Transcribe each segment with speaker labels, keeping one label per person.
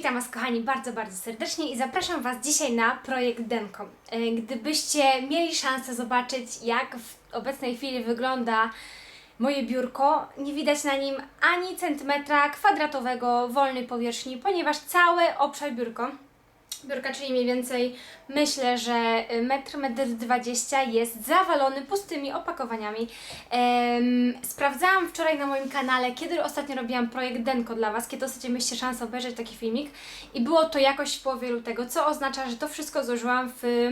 Speaker 1: witam Was kochani bardzo, bardzo serdecznie i zapraszam Was dzisiaj na projekt Denko. E, Gdybyście mieli szansę zobaczyć, jak w obecnej chwili wygląda moje biurko, nie widać na nim ani centymetra kwadratowego wolnej powierzchni, ponieważ cały obszar biurko biurka, czyli mniej więcej myślę, że metr, metr 20 jest zawalony pustymi opakowaniami. Em, sprawdzałam wczoraj na moim kanale, kiedy ostatnio robiłam projekt Denko dla Was, kiedy ostatnio mieliście szansę obejrzeć taki filmik i było to jakoś w połowie lutego, co oznacza, że to wszystko złożyłam w,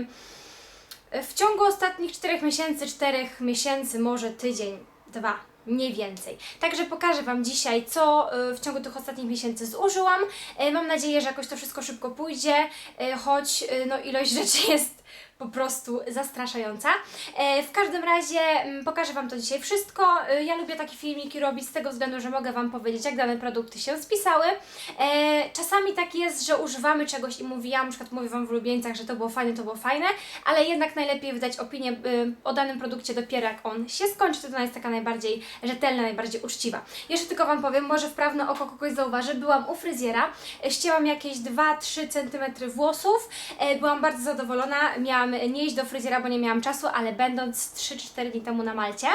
Speaker 1: w ciągu ostatnich 4 miesięcy, 4 miesięcy, może tydzień, dwa, nie więcej. Także pokażę Wam dzisiaj, co y, w ciągu tych ostatnich miesięcy zużyłam. Y, Mam nadzieję, że jakoś to wszystko szybko pójdzie, y, choć no, ilość rzeczy jest po prostu zastraszająca. E, W każdym razie mm, pokażę Wam to dzisiaj wszystko. E, Ja lubię takie filmiki robić z tego względu, że mogę Wam powiedzieć, jak dane produkty się spisały. E, Czasami tak jest, że używamy czegoś i mówię, ja na przykład mówię Wam w ulubieńcach, że to było fajne, to było fajne, ale jednak najlepiej wydać opinię o danym produkcie dopiero jak on się skończy, to ona jest taka najbardziej rzetelna, najbardziej uczciwa. Jeszcze tylko Wam powiem, może wprawne oko kogoś zauważy, byłam u fryzjera, ścięłam jakieś 2-3 cm włosów, byłam bardzo zadowolona, miałam nie iść do fryzjera, bo nie miałam czasu, ale będąc 3-4 dni temu na Malcie,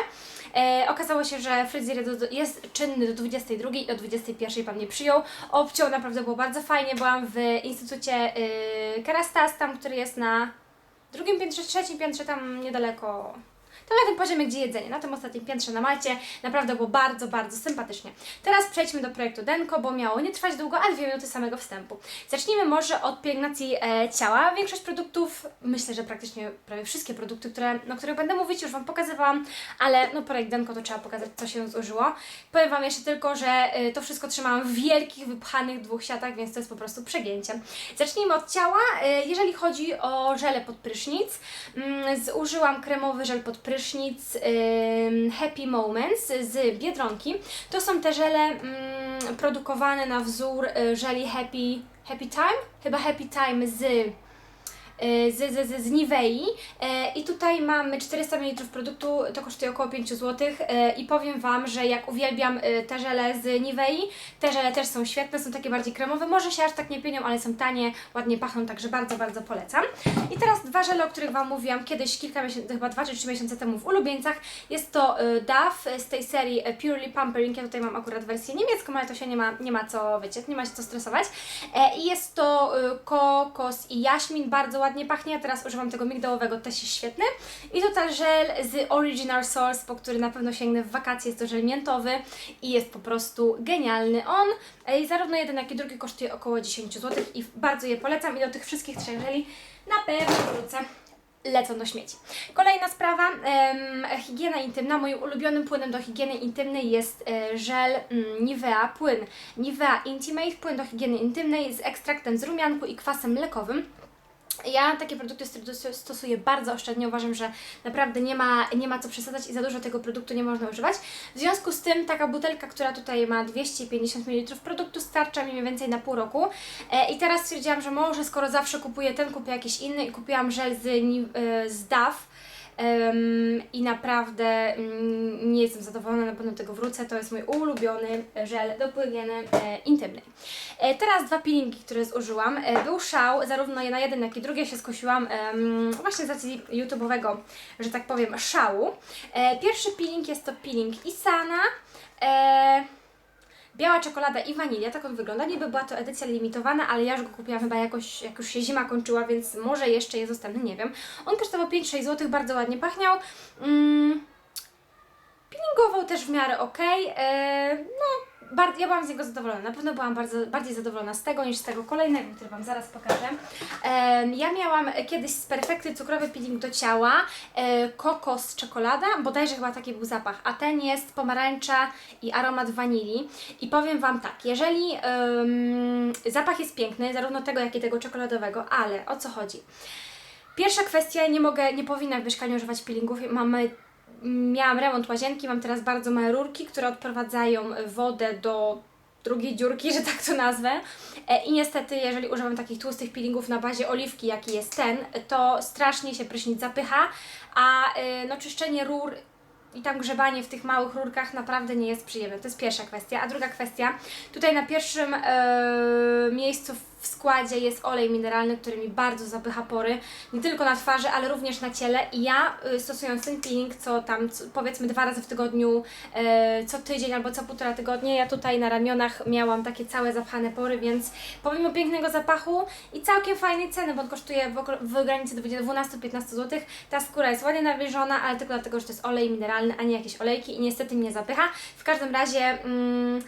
Speaker 1: E, okazało się, że fryzjer jest czynny do 22 i o 21 pan mnie przyjął. Obciął, naprawdę było bardzo fajnie. Byłam w Instytucie y, Kerastas, tam, który jest na drugim piętrze, trzecim piętrze, tam niedaleko. Tam na tym poziomie, gdzie jedzenie, na tym ostatnim piętrze na Malcie. Naprawdę było bardzo, bardzo sympatycznie. Teraz przejdźmy do projektu Denko, bo miało nie trwać długo, a dwie minuty samego wstępu. Zacznijmy może od pielęgnacji e, ciała. Większość produktów, myślę, że praktycznie prawie wszystkie produkty, które, o których będę mówić, już Wam pokazywałam, ale no projekt Denko to trzeba pokazać, co się zużyło. Powiem Wam jeszcze tylko, że e, to wszystko trzymałam w wielkich, wypchanych dwóch siatach, więc to jest po prostu przegięcie. Zacznijmy od ciała. E, Jeżeli chodzi o żele pod prysznic, mm, zużyłam kremowy żel pod prysznic ym, Happy Moments z Biedronki. To są te żele mm, produkowane na wzór y, żeli Happy, Happy Time? Chyba Happy Time z z, z, z, z Nivei. E, i tutaj mamy 400 ml produktu, to kosztuje około 5 zł e, i powiem Wam, że jak uwielbiam e, te żele z Nivei, te żele też są świetne, są takie bardziej kremowe, może się aż tak nie pienią, ale są tanie, ładnie pachną, także bardzo, bardzo polecam. I teraz dwa żele, o których Wam mówiłam kiedyś, kilka miesięcy, chyba 2 czy 3 miesiące temu w ulubieńcach, jest to e, Dove z tej serii e, Purely Pampering, ja tutaj mam akurat wersję niemiecką, ale to się nie ma, nie ma co, wiecie, nie ma się co stresować. E, I jest to e, kokos i jaśmin, bardzo ładnie pachnie, ja teraz używam tego migdałowego, też jest świetny. I tutaj żel z Original Source, po który na pewno sięgnę w wakacje, jest to żel miętowy i jest po prostu genialny on. I zarówno jeden, jak i drugi kosztuje około 10 zł i bardzo je polecam i do tych wszystkich trzech żeli na pewno wrócę lecą do śmieci. Kolejna sprawa, em, higiena intymna. Moim ulubionym płynem do higieny intymnej jest e, żel mm, Nivea, płyn Nivea Intimate, płyn do higieny intymnej z ekstraktem z rumianku i kwasem mlekowym. Ja takie produkty stos- stosuję bardzo oszczędnie. Uważam, że naprawdę nie ma, nie ma co przesadzać i za dużo tego produktu nie można używać. W związku z tym taka butelka, która tutaj ma 250 ml produktu starcza mi mniej więcej na pół roku. E, I teraz stwierdziłam, że może skoro zawsze kupuję ten, kupię jakiś inny i kupiłam żel z, e, z Dove. I naprawdę mm, nie jestem zadowolona, na pewno do tego wrócę. To jest mój ulubiony żel do higieny e, intymnej. E, teraz dwa peelingi, które zużyłam. E, był szał, zarówno na jeden, jak i drugi. Ja się skosiłam właśnie z racji YouTube'owego, że tak powiem, szału. E, pierwszy peeling jest to peeling Isana. E, Biała czekolada i wanilia, tak on wygląda. Niby była to edycja limitowana, ale ja już go kupiłam chyba jakoś, jak już się zima kończyła, więc może jeszcze jest dostępny, nie wiem. On kosztował 5-6 zł, bardzo ładnie pachniał. Mm, peelingował też w miarę ok. E, no, bar- ja byłam z niego zadowolona. Na pewno byłam bardzo, bardziej zadowolona z tego niż z tego kolejnego, który Wam zaraz pokażę. Em, ja miałam kiedyś z Perfekty cukrowy peeling do ciała, e, kokos czekolada, bodajże chyba taki był zapach, a ten jest pomarańcza i aromat wanilii. I powiem Wam tak, jeżeli em, zapach jest piękny, zarówno tego, jak i tego czekoladowego, ale o co chodzi? Pierwsza kwestia, nie mogę, nie powinna w mieszkaniu używać peelingów. Mamy, miałam remont łazienki, mam teraz bardzo małe rurki, które odprowadzają wodę do drugiej dziurki, że tak to nazwę. E, I niestety, jeżeli używam takich tłustych peelingów na bazie oliwki, jaki jest ten, to strasznie się prysznic zapycha, a e, no, czyszczenie rur i tam grzebanie w tych małych rurkach naprawdę nie jest przyjemne. To jest pierwsza kwestia. A druga kwestia, tutaj na pierwszym miejscu miejscu w składzie jest olej mineralny, który mi bardzo zapycha pory, nie tylko na twarzy, ale również na ciele i ja y, stosując ten peeling, co tam powiedzmy dwa razy w tygodniu, e, co tydzień albo co półtora tygodnia, ja tutaj na ramionach miałam takie całe zapchane pory, więc pomimo pięknego zapachu i całkiem fajnej ceny, bo on kosztuje w, w granicy 12-15 zł, ta skóra jest ładnie nawilżona, ale tylko dlatego, że to jest olej mineralny, a nie jakieś olejki i niestety mnie zapycha. W każdym razie... Mm,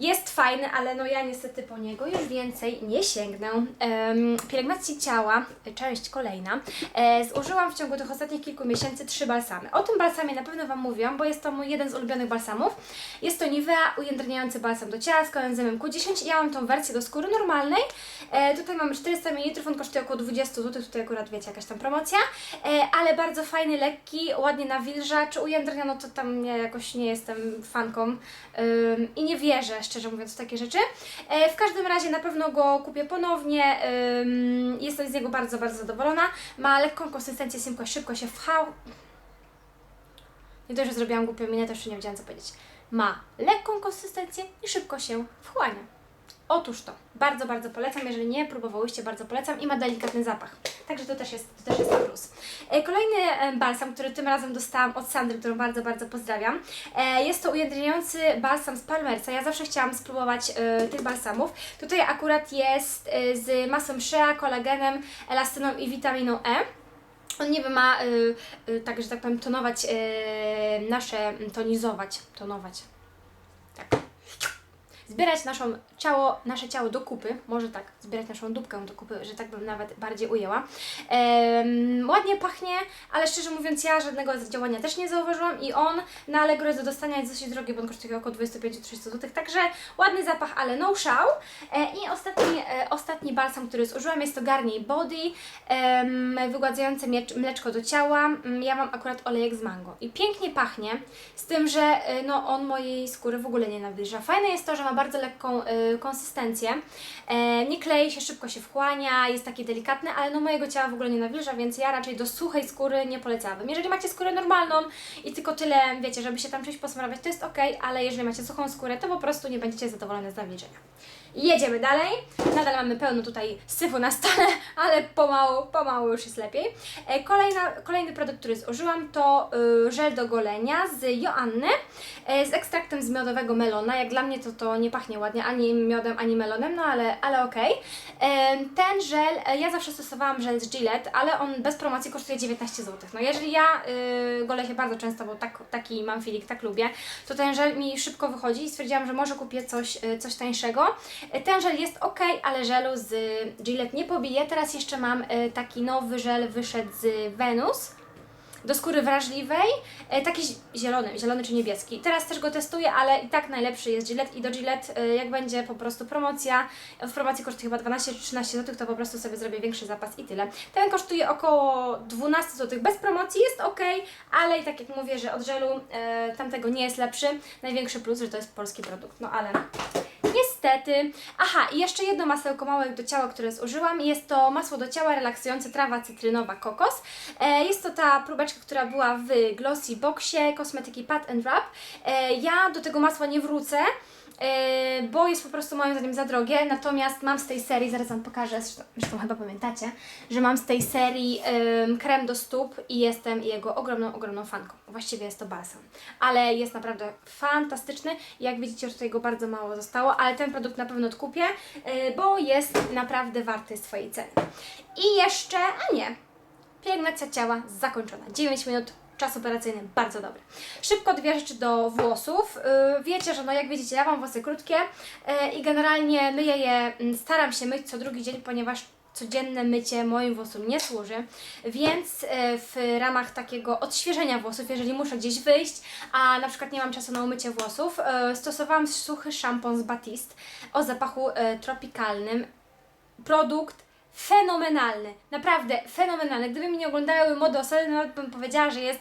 Speaker 1: jest fajny, ale no ja niestety po niego już więcej nie sięgnę. Um, pielęgnacji ciała, część kolejna. E, zużyłam w ciągu tych ostatnich kilku miesięcy trzy balsamy. O tym balsamie na pewno Wam mówiłam, bo jest to mój jeden z ulubionych balsamów. Jest to Nivea ujędrniający balsam do ciała z koenzymem Q10 i ja mam tą wersję do skóry normalnej. E, tutaj mamy 400 ml, on kosztuje około 20 zł, tutaj akurat wiecie, jakaś tam promocja. E, ale bardzo fajny, lekki, ładnie nawilża. Czy ujędrnia, no to tam ja jakoś nie jestem fanką ym, i nie wierzę, szczerze mówiąc, takie rzeczy. E, w każdym razie na pewno go kupię ponownie. Jestem z niego bardzo, bardzo zadowolona. Ma lekką konsystencję, szybko, szybko się wchał. Nie to, że zrobiłam głupią minę, to jeszcze nie wiedziałam co powiedzieć. Ma lekką konsystencję i szybko się wchłania. Otóż to, bardzo, bardzo polecam, jeżeli nie próbowałyście, bardzo polecam i ma delikatny zapach. Także to też jest, to też jest plus. E, Kolejny e, balsam, który tym razem dostałam od Sandry, którą bardzo, bardzo pozdrawiam. E, Jest to ujędrniający balsam z Palmersa. Ja zawsze chciałam spróbować tych balsamów. Tutaj akurat jest z masą shea, kolagenem, elastyną i witaminą E. On niby ma tak, że tak powiem, tonować nasze, tonizować, tonować. Tak. Zbierać naszą ciało, nasze ciało do kupy, może tak, zbierać naszą dupkę do kupy, że tak bym nawet bardziej ujęła. Em, ładnie pachnie, ale szczerze mówiąc ja żadnego działania też nie zauważyłam i on na Allegro jest do dostania jest dosyć drogi, bo on kosztuje około 25-30 zł, także ładny zapach, ale no szał. E, I ostatni, e, ostatni balsam, który zużyłam jest to Garnier Body, wygładzające mleczko do ciała. Mm, Ja mam akurat olejek z mango i pięknie pachnie, z tym, że e, no, on mojej skóry w ogóle nie nawilża. Fajne jest to, że ma bardzo lekką e, konsystencję, e, nie klei się, szybko się wchłania, jest taki delikatny, ale no mojego ciała w ogóle nie nawilża, więc ja raczej do suchej skóry nie polecałabym. Jeżeli macie skórę normalną i tylko tyle, wiecie, żeby się tam czymś posmarować, to jest ok, ale jeżeli macie suchą skórę, to po prostu nie będziecie zadowolone z nawilżenia. Jedziemy dalej. Nadal mamy pełno tutaj syfu na stole, ale pomału, pomału już jest lepiej. E, Kolejna, kolejny produkt, który zużyłam to y, żel do golenia z Joanny e, z ekstraktem z miodowego melona. Jak dla mnie to to nie pachnie ładnie ani miodem, ani melonem, no ale, ale okej. E, Ten żel, ja zawsze stosowałam żel z Gillette, ale on bez promocji kosztuje 19 zł. No jeżeli ja y, golę się bardzo często, bo tak, taki mam filik, tak lubię, to ten żel mi szybko wychodzi i stwierdziłam, że może kupię coś, y, coś tańszego. Ten żel jest ok, ale żelu z Gillette nie pobije. Teraz jeszcze mam e, taki nowy żel, wyszedł z Venus do skóry wrażliwej, e, taki zi- zielony, zielony czy niebieski. Teraz też go testuję, ale i tak najlepszy jest Gillette i do Gillette e, jak będzie po prostu promocja, w promocji kosztuje chyba 12 czy 13 zł, to po prostu sobie zrobię większy zapas i tyle. Ten kosztuje około 12 zł bez promocji, jest ok, ale i tak jak mówię, że od żelu e, tamtego nie jest lepszy. Największy plus, że to jest polski produkt, no ale Niestety. Aha, i jeszcze jedno masełko małe do ciała, które zużyłam. Jest to masło do ciała relaksujące trawa cytrynowa kokos. E, jest to ta próbeczka, która była w Glossy Boxie kosmetyki Pat and Wrap. E, ja do tego masła nie wrócę. E, Bo jest po prostu moim zdaniem za drogie, natomiast mam z tej serii, zaraz Wam pokażę, zresztą, zresztą chyba pamiętacie, że mam z tej serii em, krem do stóp i jestem jego ogromną, ogromną fanką. Właściwie jest to balsam, ale jest naprawdę fantastyczny. Jak widzicie, tutaj go bardzo mało zostało, ale ten produkt na pewno odkupię, y, bo jest naprawdę warty swojej ceny. I jeszcze, a nie, pielęgnacja ciała zakończona. 9 minut, czas operacyjny bardzo dobry. Szybko dwie rzeczy do włosów. Yy, Wiecie, że no jak widzicie, ja mam włosy krótkie yy, i generalnie myję je, mm, staram się myć co drugi dzień, ponieważ codzienne mycie moim włosom nie służy, więc e, w ramach takiego odświeżenia włosów, jeżeli muszę gdzieś wyjść, a na przykład nie mam czasu na umycie włosów, stosowałam suchy szampon z Batiste o zapachu tropikalnym. Produkt fenomenalny, naprawdę fenomenalny. Gdyby mi nie oglądały mody osady, nawet bym powiedziała, że jest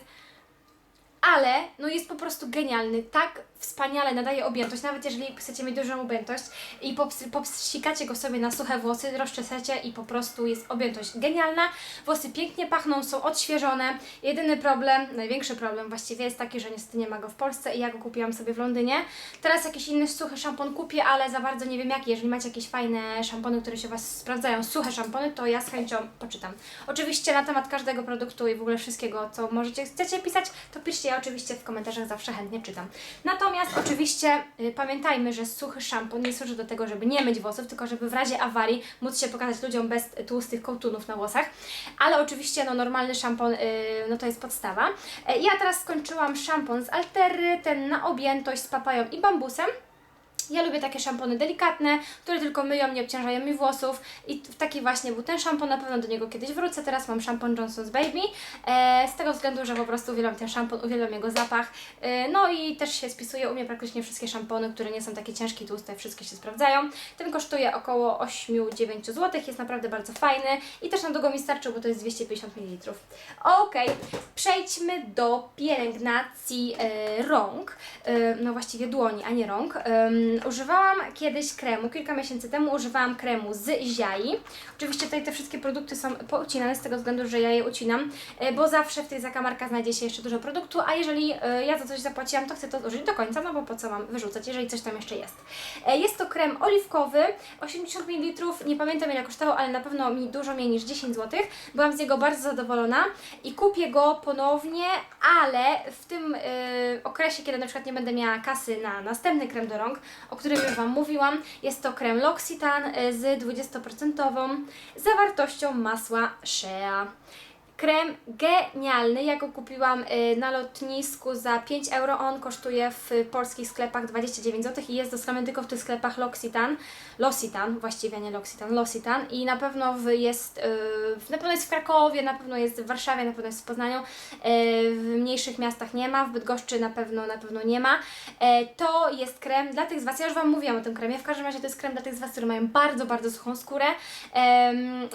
Speaker 1: ale no jest po prostu genialny. Tak wspaniale nadaje objętość, nawet jeżeli chcecie mieć dużą objętość i pops- popsikacie go sobie na suche włosy, rozczesecie i po prostu jest objętość genialna. Włosy pięknie pachną, są odświeżone. Jedyny problem, największy problem właściwie jest taki, że niestety nie ma go w Polsce i ja go kupiłam sobie w Londynie. Teraz jakiś inny suchy szampon kupię, ale za bardzo nie wiem jaki. Jeżeli macie jakieś fajne szampony, które się Was sprawdzają, suche szampony, to ja z chęcią poczytam. Oczywiście na temat każdego produktu i w ogóle wszystkiego, co możecie, chcecie pisać, to piszcie, ja oczywiście w komentarzach zawsze chętnie czytam. Natomiast oczywiście y, pamiętajmy, że suchy szampon nie służy do tego, żeby nie myć włosów, tylko żeby w razie awarii móc się pokazać ludziom bez tłustych kołtunów na włosach. Ale oczywiście no, normalny szampon y, no, to jest podstawa. E, Ja teraz skończyłam szampon z Altery, ten na objętość z papają i bambusem. Ja lubię takie szampony delikatne, które tylko myją, nie obciążają mi włosów i taki właśnie był ten szampon, na pewno do niego kiedyś wrócę. Teraz mam szampon Johnson's Baby, e, z tego względu, że po prostu uwielbiam ten szampon, uwielbiam jego zapach. E, no i też się spisuje u mnie praktycznie wszystkie szampony, które nie są takie ciężkie i tłuste, wszystkie się sprawdzają. Ten kosztuje około 8-9 zł, jest naprawdę bardzo fajny i też na długo mi starczył, bo to jest 250 ml. Okej, przejdźmy do pielęgnacji e, rąk, e, no właściwie dłoni, a nie rąk. Em, używałam kiedyś kremu, kilka miesięcy temu używałam kremu z Ziai. Oczywiście tutaj te wszystkie produkty są poucinane z tego względu, że ja je ucinam, e, bo zawsze w tej zakamarkach znajdzie się jeszcze dużo produktu, a jeżeli e, ja za coś zapłaciłam, to chcę to zużyć do końca, no bo po co mam wyrzucać, jeżeli coś tam jeszcze jest. E, Jest to krem oliwkowy, 80 ml, nie pamiętam ile kosztował, ale na pewno mi dużo mniej niż 10 zł. Byłam z niego bardzo zadowolona i kupię go ponownie, ale w tym okresie, kiedy na przykład nie będę miała kasy na następny krem do rąk, o którym już Wam mówiłam, jest to krem L'Occitane y, z 20% zawartością masła shea. Krem genialny, ja go kupiłam y, na lotnisku za 5 euro, on kosztuje w polskich sklepach 29 zł i jest dostępny tylko w tych sklepach L'Occitane, L'Occitane, właściwie nie L'Occitane, L'Occitane. I na pewno jest, y, na pewno jest w Krakowie, na pewno jest w Warszawie, na pewno jest w Poznaniu, y, w mniejszych miastach nie ma, w Bydgoszczy na pewno, na pewno nie ma. E, To jest krem dla tych z Was, ja już Wam mówiłam o tym kremie, w każdym razie to jest krem dla tych z Was, którzy mają bardzo, bardzo suchą skórę,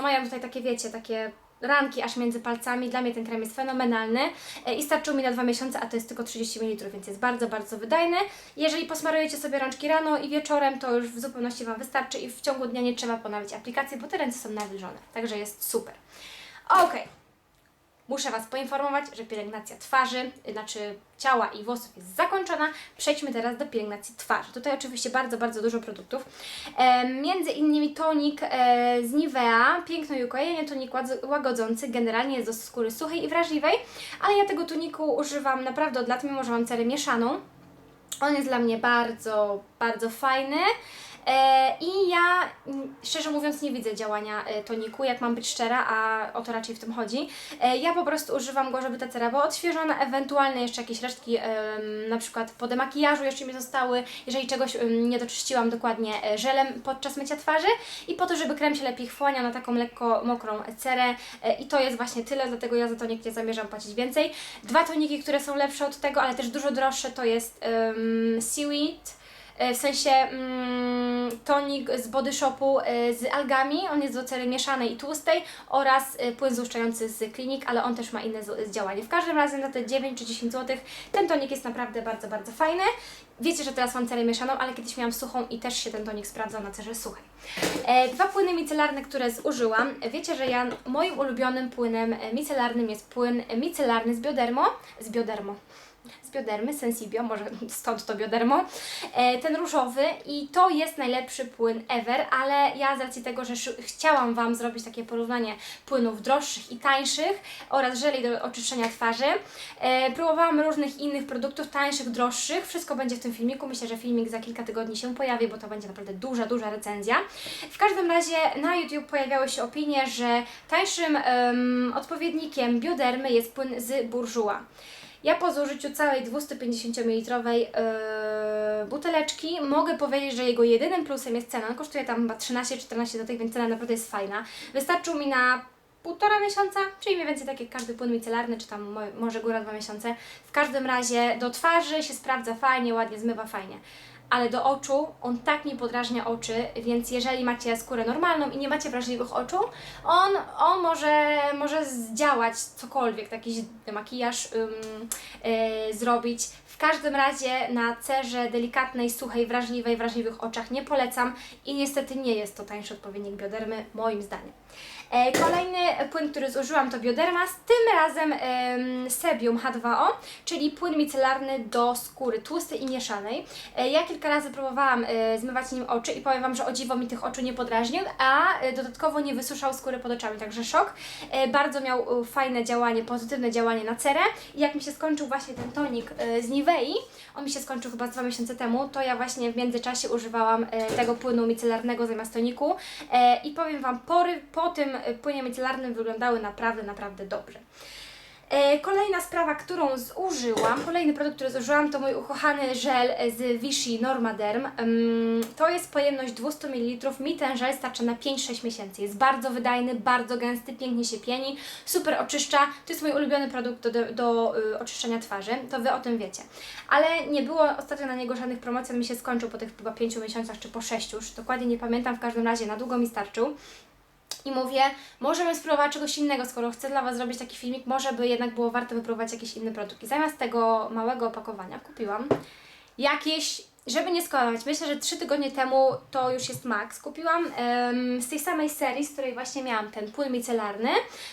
Speaker 1: mają tutaj takie, wiecie, takie ranki aż między palcami. Dla mnie ten krem jest fenomenalny e, i starczył mi na dwa miesiące, a to jest tylko 30 ml, więc jest bardzo, bardzo wydajny. Jeżeli posmarujecie sobie rączki rano i wieczorem, to już w zupełności Wam wystarczy i w ciągu dnia nie trzeba ponawiać aplikacji, bo te ręce są nawilżone. Także jest super. Okej. Muszę Was poinformować, że pielęgnacja twarzy, znaczy ciała i włosów jest zakończona. Przejdźmy teraz do pielęgnacji twarzy. Tutaj oczywiście bardzo, bardzo dużo produktów. E, między innymi tonik e, z Nivea, piękno i ukojenie, tonik łagodzący, generalnie jest do skóry suchej i wrażliwej, ale ja tego toniku używam naprawdę od lat, mimo że mam cerę mieszaną. On jest dla mnie bardzo, bardzo fajny. E, I ja mm, szczerze mówiąc nie widzę działania e, toniku, jak mam być szczera, a o to raczej w tym chodzi. E, ja po prostu używam go, żeby ta cera była odświeżona, ewentualnie jeszcze jakieś resztki, na przykład po demakijażu jeszcze mi zostały, jeżeli czegoś nie doczyściłam dokładnie żelem podczas mycia twarzy i po to, żeby krem się lepiej wchłaniał na taką lekko mokrą cerę i to jest właśnie tyle, dlatego ja za tonik nie zamierzam płacić więcej. Dwa toniki, które są lepsze od tego, ale też dużo droższe to jest em, Seaweed, w sensie mm, tonik z Body Shopu e, z algami, on jest do cery mieszanej i tłustej oraz e, płyn złuszczający z klinik, ale on też ma inne działanie. W każdym razie za te 9 czy 10 zł ten tonik jest naprawdę bardzo, bardzo fajny. Wiecie, że teraz mam cerę mieszaną, ale kiedyś miałam suchą i też się ten tonik sprawdzał na cerze suchej. E, dwa płyny micelarne, które zużyłam. Wiecie, że ja moim ulubionym płynem e, micelarnym jest płyn micelarny z Biodermo, z Biodermo z biodermy, Sensibio, może stąd to biodermo, e, ten różowy i to jest najlepszy płyn ever, ale ja z racji tego, że chciałam Wam zrobić takie porównanie płynów droższych i tańszych oraz żeli do oczyszczenia twarzy, e, próbowałam różnych innych produktów, tańszych, droższych, wszystko będzie w tym filmiku, myślę, że filmik za kilka tygodni się pojawi, bo to będzie naprawdę duża, duża recenzja. W każdym razie na YouTube pojawiały się opinie, że tańszym em, odpowiednikiem biodermy jest płyn z Bourjois. Ja po zużyciu całej 250 ml yy, buteleczki mogę powiedzieć, że jego jedynym plusem jest cena. On kosztuje tam chyba 13-14 zł, więc cena naprawdę jest fajna. Wystarczył mi na półtora miesiąca, czyli mniej więcej tak jak każdy płyn micelarny, czy tam mo może góra dwa miesiące. W każdym razie do twarzy się sprawdza fajnie, ładnie zmywa fajnie. Ale do oczu on tak mi podrażnia oczy, więc jeżeli macie skórę normalną i nie macie wrażliwych oczu, on, on może, może zdziałać cokolwiek, jakiś makijaż ym, yy, zrobić. W każdym razie na cerze delikatnej, suchej, wrażliwej, wrażliwych oczach nie polecam i niestety nie jest to tańszy odpowiednik biodermy, moim zdaniem. E, Kolejny płyn, który zużyłam to Bioderma, z tym razem em, Sebium H2O, czyli płyn micelarny do skóry tłustej i mieszanej. E, Ja kilka razy próbowałam e, zmywać nim oczy i powiem Wam, że o dziwo mi tych oczu nie podrażnił, a dodatkowo nie wysuszał skóry pod oczami, także szok. Bardzo miał fajne działanie, pozytywne działanie na cerę i jak mi się skończył właśnie ten tonik z Nivei, on mi się skończył chyba dwa miesiące temu, to ja właśnie w międzyczasie używałam tego płynu micelarnego zamiast toniku i powiem Wam, pory po tym płynie micelarnym wyglądały naprawdę, naprawdę dobrze. E, Kolejna sprawa, którą zużyłam, kolejny produkt, który zużyłam, to mój ukochany żel z Vichy Normaderm. To jest pojemność 200 ml. Mi ten żel starcza na 5-6 miesięcy. Jest bardzo wydajny, bardzo gęsty, pięknie się pieni, super oczyszcza. To jest mój ulubiony produkt do, do, do y, oczyszczania twarzy, to Wy o tym wiecie. Ale nie było ostatnio na niego żadnych promocji, on mi się skończył po tych chyba 5 miesiącach, czy po 6 już, dokładnie nie pamiętam, w każdym razie na długo mi starczył. I mówię, możemy spróbować czegoś innego, skoro chcę dla Was zrobić taki filmik, może by jednak było warto wypróbować jakiś inny produkt. I zamiast tego małego opakowania kupiłam jakieś, żeby nie skłamać, myślę, że 3 tygodnie temu to już jest max. Kupiłam z tej samej serii, z której właśnie miałam ten płyn micelarny,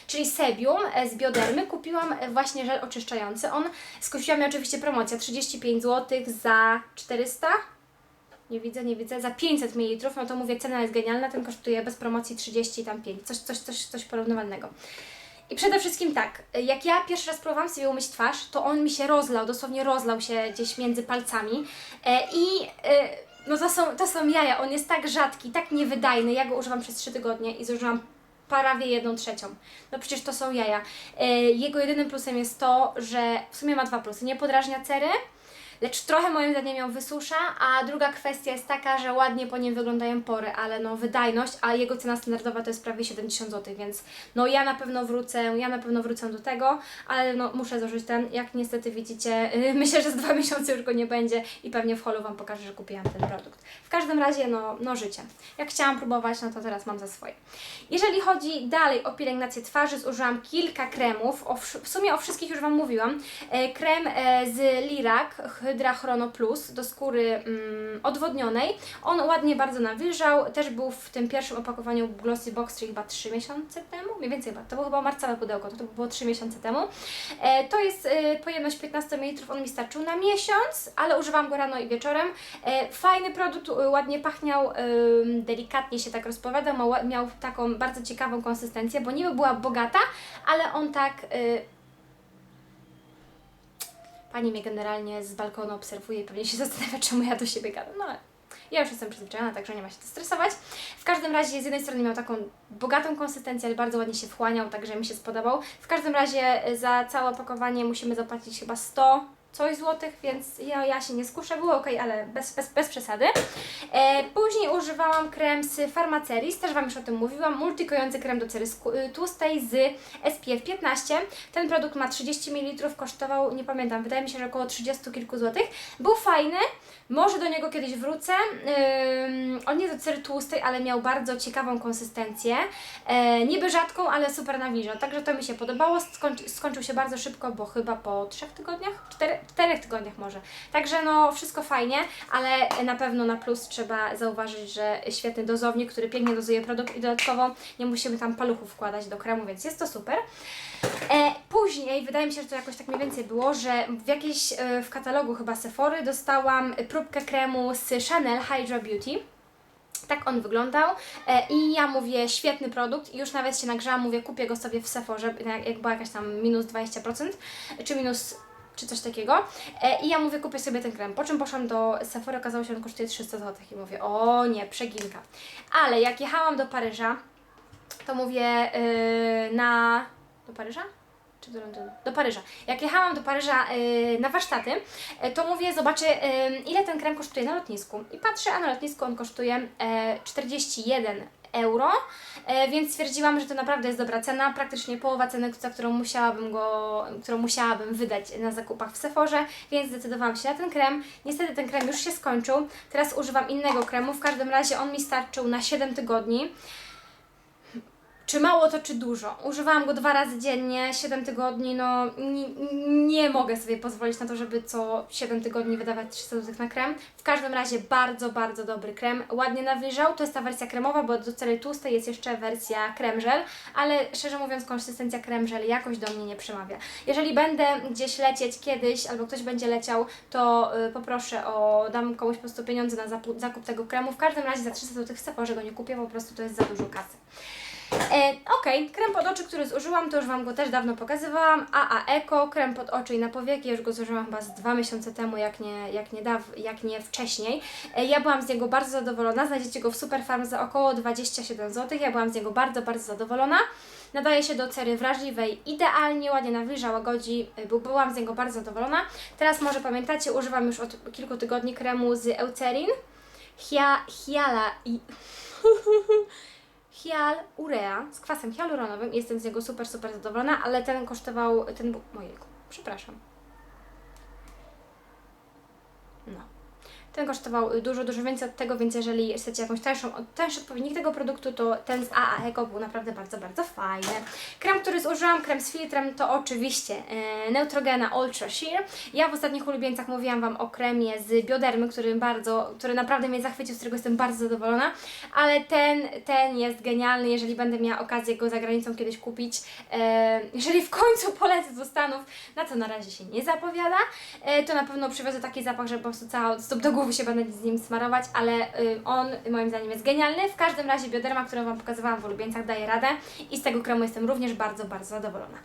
Speaker 1: czyli Sebium e, z Biodermy. Kupiłam e, właśnie żel oczyszczający. On skusiła mnie oczywiście promocja 35 zł za 400 nie widzę, nie widzę. Za 500 ml, no to mówię, cena jest genialna, ten kosztuje bez promocji 30 tam 5, coś, coś, coś, coś porównywalnego. I przede wszystkim tak, jak ja pierwszy raz próbowałam sobie umyć twarz, to on mi się rozlał, dosłownie rozlał się gdzieś między palcami e, i e, no to są, to są jaja, on jest tak rzadki, tak niewydajny, ja go używam przez 3 tygodnie i zużyłam prawie jedną trzecią. No przecież to są jaja. E, jego jedynym plusem jest to, że w sumie ma dwa plusy. Nie podrażnia cery, lecz trochę moim zdaniem ją wysusza, a druga kwestia jest taka, że ładnie po nim wyglądają pory, ale no wydajność, a jego cena standardowa to jest prawie 70 zł, więc no ja na pewno wrócę, ja na pewno wrócę do tego, ale no muszę zużyć ten, jak niestety widzicie, yy, myślę, że z dwa miesiące już go nie będzie i pewnie w holu Wam pokażę, że kupiłam ten produkt. W każdym razie, no, no życie. Jak chciałam próbować, no to teraz mam za swoje. Jeżeli chodzi dalej o pielęgnację twarzy, zużyłam kilka kremów, o, w sumie o wszystkich już Wam mówiłam. E, krem e, z Lirac Hydra Chrono Plus do skóry mm, odwodnionej. On ładnie bardzo nawilżał, też był w tym pierwszym opakowaniu Glossy Box, czyli chyba 3 miesiące temu, mniej więcej chyba, to było chyba marcowe pudełko, to, to było 3 miesiące temu. E, to jest e, pojemność 15 ml, on mi starczył na miesiąc, ale używam go rano i wieczorem. E, fajny produkt, e, ładnie pachniał, ym, delikatnie się tak rozpowiadał, ma, ła- miał taką bardzo ciekawą konsystencję, bo niby była bogata, ale on tak... y, Pani mnie generalnie z balkonu obserwuje i pewnie się zastanawia, czemu ja do siebie gadam. No ale ja już jestem przyzwyczajona, także nie ma się co stresować. W każdym razie z jednej strony miał taką bogatą konsystencję, ale bardzo ładnie się wchłaniał, także mi się spodobał. W każdym razie za całe opakowanie musimy zapłacić chyba 100 coś złotych, więc ja, ja się nie skuszę, było ok, ale bez, bez, bez przesady. E, później używałam krem z Farmaceris, też Wam już o tym mówiłam, multikojący krem do cery y, tłustej z SPF 15. Ten produkt ma 30 ml, kosztował, nie pamiętam, wydaje mi się, że około 30 kilku złotych. Był fajny, może do niego kiedyś wrócę. On nie do cery tłustej, ale miał bardzo ciekawą konsystencję. E, niby rzadką, ale super nawilżał. Także to mi się podobało. Skończy, skończył się bardzo szybko, bo chyba po trzech tygodniach, cztery, czterech tygodniach może. Także no wszystko fajnie, ale na pewno na plus trzeba zauważyć, że świetny dozownik, który pięknie dozuje produkt i dodatkowo nie musimy tam paluchów wkładać do kremu, więc jest to super. Później, wydaje mi się, że to jakoś tak mniej więcej było, że w jakiejś, e, w katalogu chyba Sephory dostałam próbkę kremu z Chanel Hydra Beauty. Tak on wyglądał e, i ja mówię, świetny produkt już nawet się nagrzałam, mówię, kupię go sobie w Sephorze, jak, jak była jakaś tam minus 20%, czy minus czy coś takiego. E, I ja mówię, kupię sobie ten krem. Po czym poszłam do Sephory, okazało się, że on kosztuje 300 zł. I mówię, o nie, przeginka. Ale jak jechałam do Paryża, to mówię yy, na... Do Paryża? Czy do Londynu? Do Paryża. Jak jechałam do Paryża yy, na warsztaty, yy, to mówię, zobaczę yy, ile ten krem kosztuje na lotnisku. I patrzę, a na lotnisku on kosztuje yy, 41 euro, e, więc stwierdziłam, że to naprawdę jest dobra cena, praktycznie połowa ceny, za którą musiałabym go, którą musiałabym wydać na zakupach w Sephorze, więc zdecydowałam się na ten krem. Niestety ten krem już się skończył, teraz używam innego kremu, w każdym razie on mi starczył na 7 tygodni. Czy mało to, czy dużo? Używałam go dwa razy dziennie, 7 tygodni, no nie, nie mogę sobie pozwolić na to, żeby co 7 tygodni wydawać 300 zł na krem. W każdym razie bardzo, bardzo dobry krem. Ładnie nawilżał, to jest ta wersja kremowa, bo do celi tłustej jest jeszcze wersja krem żel, ale szczerze mówiąc konsystencja krem żel jakoś do mnie nie przemawia. Jeżeli będę gdzieś lecieć kiedyś, albo ktoś będzie leciał, to y, poproszę o, dam komuś po prostu pieniądze na zakup tego kremu. W każdym razie za 300 zł w Sephorze go nie kupię, po prostu to jest za dużo kasy. E, Okej, krem pod oczy, który zużyłam, to już Wam go też dawno pokazywałam. AA Eco, krem pod oczy i na powieki, już go zużyłam chyba z dwa miesiące temu, jak nie, jak nie, daw, jak nie wcześniej. E, ja byłam z niego bardzo zadowolona, znajdziecie go w Superfarm za około 27 zł. Ja byłam z niego bardzo, bardzo zadowolona. Nadaje się do cery wrażliwej idealnie, ładnie nawilża, łagodzi, e, był- byłam z niego bardzo zadowolona. Teraz może pamiętacie, używam już od kilku tygodni kremu z Eucerin. Hia, hiala i... Hialurea z kwasem hialuronowym. Jestem z niego super, super zadowolona, ale ten kosztował, ten był, mojego, przepraszam. No. Ten kosztował dużo, dużo więcej od tego, więc jeżeli chcecie jakąś tańszą, tańszy odpowiednik tego produktu, to ten z AA Eco był naprawdę bardzo, bardzo fajny. Krem, który zużyłam, krem z filtrem, to oczywiście e, Neutrogena Ultra Sheer. Ja w ostatnich ulubieńcach mówiłam Wam o kremie z biodermy, który bardzo, który naprawdę mnie zachwycił, z którego jestem bardzo zadowolona, ale ten, ten jest genialny, jeżeli będę miała okazję go za granicą kiedyś kupić, e, jeżeli w końcu polecę do Stanów, na co na razie się nie zapowiada, e, to na pewno przywiozę taki zapach, że po prostu cała od stóp do głowy się będę z nim smarować, ale y, on moim zdaniem jest genialny. W każdym razie bioderma, którą Wam pokazywałam w ulubieńcach daje radę i z tego kremu jestem również bardzo, bardzo zadowolona.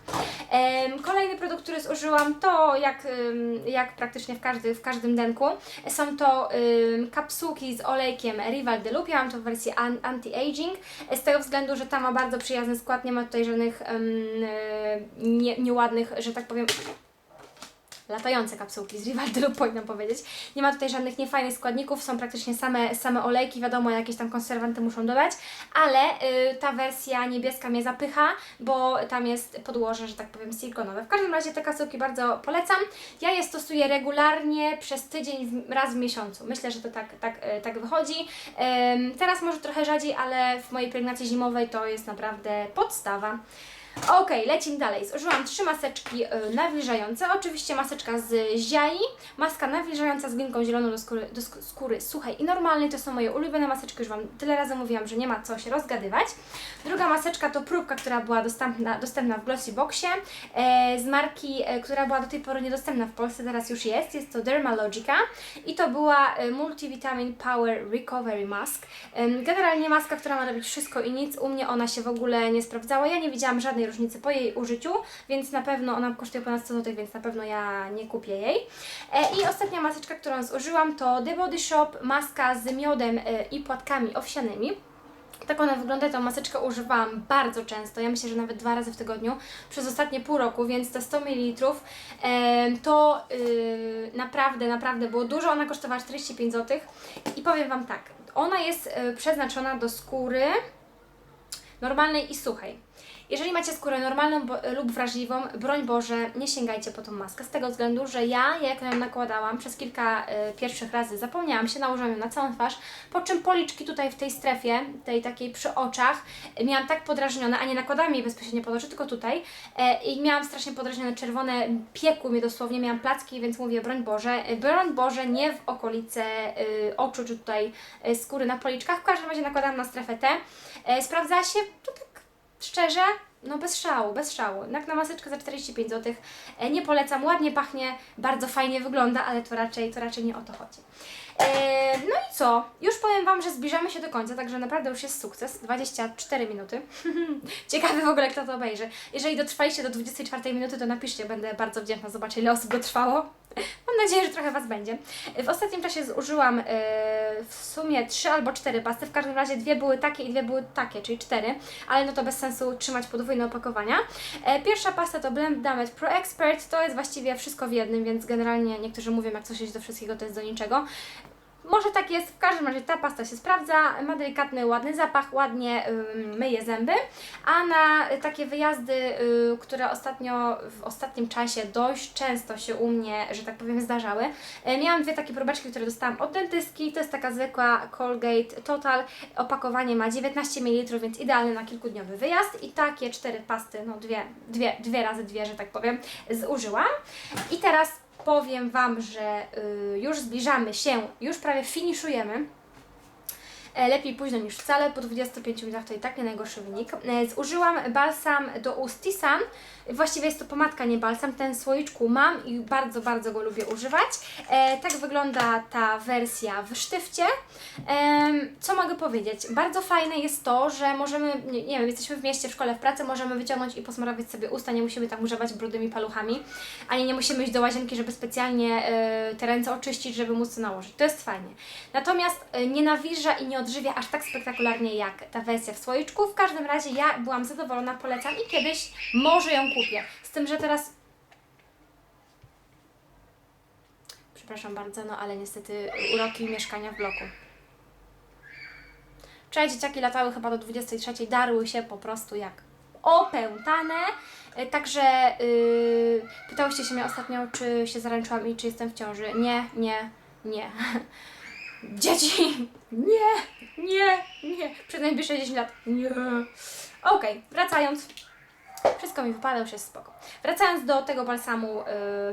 Speaker 1: Em, kolejny produkt, który zużyłam to jak, ym, jak praktycznie w, każdy, w każdym denku są to ym, kapsułki z olejkiem Rival de Loop. Ja mam to w wersji an- anti-aging z tego względu, że ta ma bardzo przyjazny skład, nie ma tutaj żadnych ym, y, nie, nieładnych, że tak powiem latające kapsułki z Rival de Loop, powinnam powiedzieć. Nie ma tutaj żadnych niefajnych składników, są praktycznie same, same olejki, wiadomo, jakieś tam konserwanty muszą dodać, ale y, ta wersja niebieska mnie zapycha, bo tam jest podłoże, że tak powiem, silikonowe. W każdym razie te kapsułki bardzo polecam. Ja je stosuję regularnie przez tydzień, raz w miesiącu. Myślę, że to tak, tak, y, tak wychodzi. Ym, teraz może trochę rzadziej, ale w mojej pielęgnacji zimowej to jest naprawdę podstawa. Ok, lecimy dalej. Zużyłam trzy maseczki y, nawilżające. Oczywiście maseczka z ziai, maska nawilżająca z glinką zieloną do skóry, do sk- skóry suchej i normalnej. To są moje ulubione maseczki, już Wam tyle razy mówiłam, że nie ma co się rozgadywać. Druga maseczka to próbka, która była dostępna, dostępna w Glossy Boxie e, z marki, e, która była do tej pory niedostępna w Polsce, teraz już jest. Jest to Dermalogica i to była e, Multivitamin Power Recovery Mask. Em, Generalnie maska, która ma robić wszystko i nic. U mnie ona się w ogóle nie sprawdzała. Ja nie widziałam żadnej różnicy po jej użyciu, więc na pewno ona kosztuje ponad 100 zł, więc na pewno ja nie kupię jej. E, I ostatnia maseczka, którą zużyłam to The Body Shop maska z miodem e, i płatkami owsianymi. Tak ona wygląda, tą maseczkę używałam bardzo często, ja myślę, że nawet dwa razy w tygodniu przez ostatnie pół roku, więc te 100 ml em, to yy, naprawdę, naprawdę było dużo, ona kosztowała 45 zł i powiem Wam tak, ona jest y, przeznaczona do skóry normalnej i suchej. Jeżeli macie skórę normalną lub wrażliwą, broń Boże, nie sięgajcie po tą maskę. Z tego względu, że ja, jak ją nakładałam przez kilka y, pierwszych razy, zapomniałam się, nałożyłam ją na całą twarz, po czym policzki tutaj w tej strefie, tej takiej przy oczach, y, miałam tak podrażnione, a nie nakładałam jej bezpośrednio pod oczy, tylko tutaj e, i miałam strasznie podrażnione czerwone, piekły mnie dosłownie, miałam placki, więc mówię, broń Boże, y, broń Boże, nie w okolice y, oczu, czy tutaj y, skóry na policzkach, w każdym razie nakładałam na strefę T. E, sprawdzała się, to tak szczerze, no bez szału, bez szału. Jak na maseczkę za 45 zł. E, nie polecam, ładnie pachnie, bardzo fajnie wygląda, ale to raczej, to raczej nie o to chodzi. No i co? Już powiem Wam, że zbliżamy się do końca, także naprawdę już jest sukces. 24 minuty. Ciekawe w ogóle, kto to obejrzy. Jeżeli dotrwaliście do 24 minuty, to napiszcie, będę bardzo wdzięczna, zobaczę ile osób dotrwało. Mam nadzieję, że trochę Was będzie. W ostatnim czasie zużyłam e, w sumie 3 albo 4 pasty, w każdym razie dwie były takie i dwie były takie, czyli 4, ale no to bez sensu trzymać podwójne opakowania. E, pierwsza pasta to Blend Damage Pro Expert, to jest właściwie wszystko w jednym, więc generalnie niektórzy mówią, jak coś jest do wszystkiego, to jest do niczego. Może tak jest, w każdym razie ta pasta się sprawdza, ma delikatny, ładny zapach, ładnie myje zęby, a na takie wyjazdy, y, które ostatnio, w ostatnim czasie dość często się u mnie, że tak powiem, zdarzały, y, miałam dwie takie próbeczki, które dostałam od dentystki, to jest taka zwykła Colgate Total, opakowanie ma 19 ml, więc idealne na kilkudniowy wyjazd. I takie cztery pasty, no dwie, dwie, dwie razy dwie, że tak powiem, zużyłam. I teraz powiem Wam, że y, już zbliżamy się, już prawie finiszujemy. E, Lepiej późno niż wcale, po 25 minutach to i tak nie najgorszy wynik. E, Zużyłam balsam do ust Tisan. Właściwie jest to pomadka, nie balsam. Ten słoiczku mam i bardzo, bardzo go lubię używać. E, tak wygląda ta wersja w sztywcie. Em, co mogę powiedzieć? Bardzo fajne jest to, że możemy, nie, wiem, jesteśmy w mieście, w szkole, w pracy, możemy wyciągnąć i posmarować sobie usta, nie musimy tam używać brudymi paluchami, ani nie musimy iść do łazienki, żeby specjalnie e, te ręce oczyścić, żeby móc to nałożyć. To jest fajnie. Natomiast e, nie i nie odżywia aż tak spektakularnie jak ta wersja w słoiczku. W każdym razie ja byłam zadowolona, polecam i kiedyś może ją kupię. Z tym, że teraz Przepraszam bardzo, no ale niestety uroki mieszkania w bloku. Wczoraj dzieciaki latały chyba do 23, darły się po prostu jak opętane. E, Także yy, pytałyście się mnie ostatnio, czy się zaręczyłam i czy jestem w ciąży. Nie, nie, nie. Dzieci! Nie, nie, nie. Przez najbliższe 10 lat. Nie. Okej, wracając. Wszystko mi wypada, już jest spoko. Wracając do tego balsamu yy,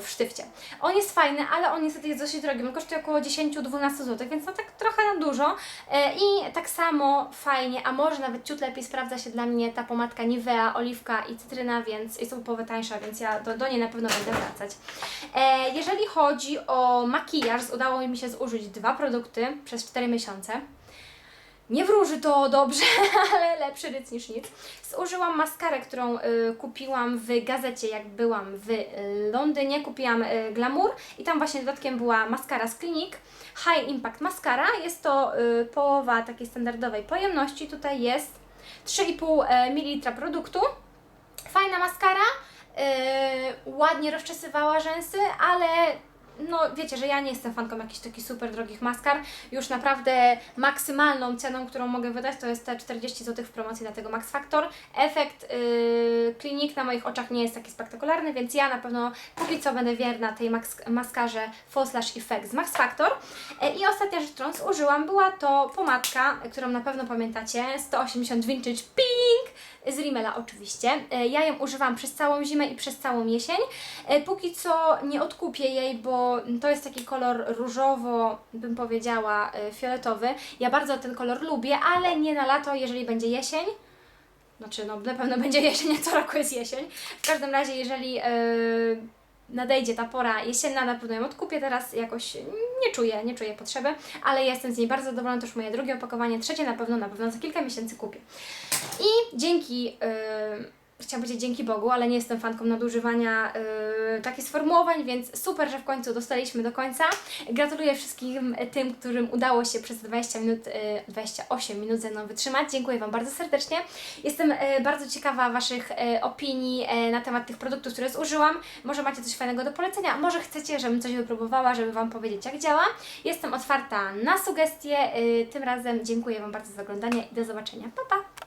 Speaker 1: w sztywcie. On jest fajny, ale on niestety jest dosyć drogi. On kosztuje około 10-12 zł, więc no tak trochę na dużo. Yy, I tak samo fajnie, a może nawet ciut lepiej sprawdza się dla mnie ta pomadka Nivea, oliwka i cytryna, więc jest to połowę tańsza, więc ja do, do niej na pewno będę wracać. E, jeżeli chodzi o makijaż, udało mi się zużyć dwa produkty przez 4 miesiące. Nie wróży to dobrze, ale lepszy ryc niż nic. Zużyłam maskarę, którą y, kupiłam w gazecie, jak byłam w y, Londynie. Kupiłam y, Glamour i tam właśnie dodatkiem była maskara z Clinique. High Impact Mascara. Jest to y, połowa takiej standardowej pojemności. Tutaj jest 3,5 ml produktu. Fajna maskara. Yy, ładnie rozczesywała rzęsy, ale no wiecie, że ja nie jestem fanką jakichś takich super drogich maskar. Już naprawdę maksymalną ceną, którą mogę wydać, to jest te 40 zł w promocji na tego Max Factor. Efekt yy, klinik na moich oczach nie jest taki spektakularny, więc ja na pewno póki co będę wierna tej max, maskarze False Lash Effect z Max Factor. E, I ostatnia rzecz, którą zużyłam, była to pomadka, którą na pewno pamiętacie, 180 Vintage Pink z Rimmela oczywiście. E, Ja ją używam przez całą zimę i przez całą jesień. E, Póki co nie odkupię jej, bo to jest taki kolor różowo, bym powiedziała, e, fioletowy. Ja bardzo ten kolor lubię, ale nie na lato, jeżeli będzie jesień. Znaczy, no na pewno będzie jesień, co roku jest jesień. W każdym razie, jeżeli e, nadejdzie ta pora jesienna, na pewno ją odkupię. Teraz jakoś nie czuję, nie czuję potrzeby, ale jestem z niej bardzo zadowolona. To już moje drugie opakowanie, trzecie na pewno, na pewno za kilka miesięcy kupię. I dzięki, yy, chciałam powiedzieć dzięki Bogu, ale nie jestem fanką nadużywania yy, takich sformułowań, więc super, że w końcu dostaliśmy do końca. Gratuluję wszystkim tym, którym udało się przez 20 minut, yy, 28 minut ze mną wytrzymać. Dziękuję Wam bardzo serdecznie. Jestem yy, bardzo ciekawa Waszych yy, opinii yy, na temat tych produktów, które zużyłam. Może macie coś fajnego do polecenia, może chcecie, żebym coś wypróbowała, żeby Wam powiedzieć jak działa. Jestem otwarta na sugestie. Yy, tym razem dziękuję Wam bardzo za oglądanie i do zobaczenia. Pa, pa!